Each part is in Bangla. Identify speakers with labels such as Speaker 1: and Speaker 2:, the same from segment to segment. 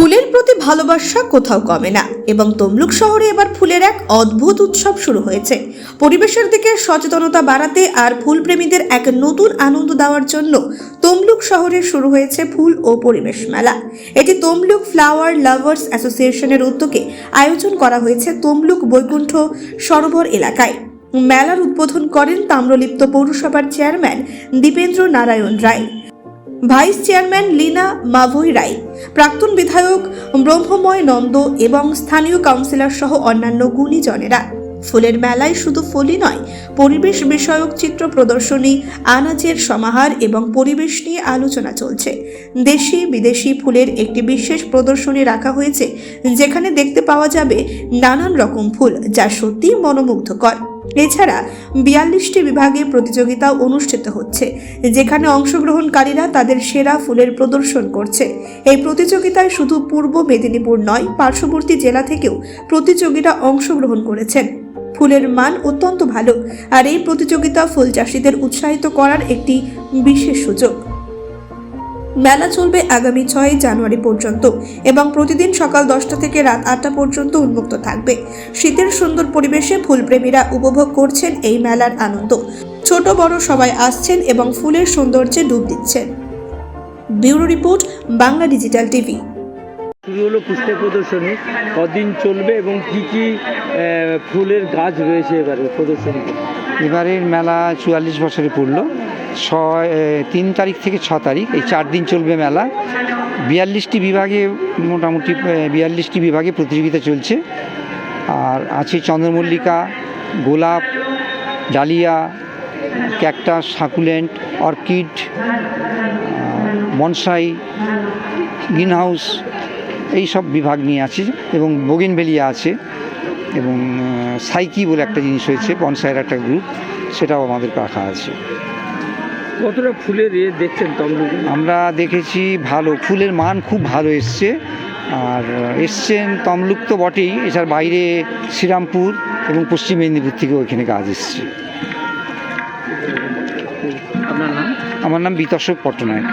Speaker 1: ফুলের প্রতি ভালোবাসা কোথাও কমে না এবং তমলুক শহরে এবার ফুলের এক অদ্ভুত উৎসব শুরু হয়েছে। পরিবেশের দিকে সচেতনতা বাড়াতে আর ফুলপ্রেমীদের এক নতুন আনন্দ দেওয়ার জন্য তমলুক শহরে শুরু হয়েছে ফুল ও পরিবেশ মেলা। এটি তমলুক ফ্লাওয়ার লাভার্স অ্যাসোসিয়েশনের উদ্যোগে আয়োজন করা হয়েছে তমলুক বৈকুণ্ঠ সরোবর এলাকায়। মেলার উদ্বোধন করেন তাম্রলিপ্ত পৌরসভার chairman Dipendra Narayan Roy. Vice chairman Leena Mavai Roy. প্রাক্তন বিধায়ক ব্রহ্মময় নন্দ এবং স্থানীয় কাউন্সিলর সহ অন্যান্য গুণীজনেরা। ফুলের মেলায় শুধু ফুলই নয়, পরিবেশ বিষয়ক চিত্র প্রদর্শনী, আনাজের সমাহার এবং পরিবেশ নিয়ে আলোচনা চলছে। দেশি, বিদেশি ফুলের একটি বিশেষ প্রদর্শনী রাখা হয়েছে, যেখানে দেখতে পাওয়া যাবে নানান রকম ফুল যা সত্যিই মনোমুগ্ধকর। এছাড়া বিয়াল্লিশটি বিভাগে প্রতিযোগিতা অনুষ্ঠিত হচ্ছে, যেখানে অংশগ্রহণকারীরা তাদের সেরা ফুলের প্রদর্শন করছে। এই প্রতিযোগিতায় শুধু পূর্ব মেদিনীপুর নয়, পার্শ্ববর্তী জেলা থেকেও প্রতিযোগীরা অংশগ্রহণ করেছেন। ফুলের মান অত্যন্ত ভালো, আর এই প্রতিযোগিতা ফুল চাষিদের উৎসাহিত করার একটি বিশেষ সুযোগ। মেলা চলবে আগামী ছয় জানুয়ারি পর্যন্ত এবং প্রতিদিন সকাল দশটা থেকে রাত আটটা পর্যন্ত উন্মুক্ত থাকবে। শীতের সুন্দর পরিবেশে ফুলপ্রেমীরা উপভোগ করছেন এই মেলার আনন্দ। ছোট বড় সবাই আসছেন এবং ফুলের সৌন্দর্যে ডুব দিচ্ছেন। Bureau report Bangla digital TV.
Speaker 2: শুরু হলো পুস্তক প্রদর্শনী। কদিন চলবে এবং কি কি ফুলের গাছ রয়েছে এবারে প্রদর্শনীতে?
Speaker 3: এবারের মেলা চুয়াল্লিশ বছরে পড়ল ছয় তিন তারিখ থেকে ছ তারিখ, এই চার দিন চলবে মেলা। বিয়াল্লিশটি বিভাগে মোটামুটি বিয়াল্লিশটি বিভাগে প্রতিযোগিতা চলছে। আর আছে চন্দ্রমল্লিকা, গোলাপ, dahlia, cactus, succulent, orchid bonsai greenhouse এই সব বিভাগ নিয়ে আছে এবং বোগেনভেলিয়া আছে এবং সাইকি বলে একটা জিনিস হয়েছে বনসাইয়ের একটা গ্রুপ, সেটাও আমাদের রাখা আছে।
Speaker 2: কতটা ফুলের ইয়ে দেখছেন তমলুকে
Speaker 3: আমরা দেখেছি ভালো ফুলের মান খুব ভালো এসছে। আর এসছেন তমলুক তো বটেই এছাড়া বাইরে শ্রীরামপুর এবং পশ্চিম মেদিনীপুর থেকে ওইখানে গাছ এসছে।
Speaker 2: আপনার নাম?
Speaker 3: আমার নাম বিতর্ষক পট্টনায়ক।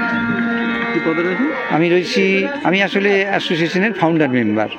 Speaker 3: আমি রয়েছি আমি আসলে অ্যাসোসিয়েশনের ফাউন্ডার মেম্বার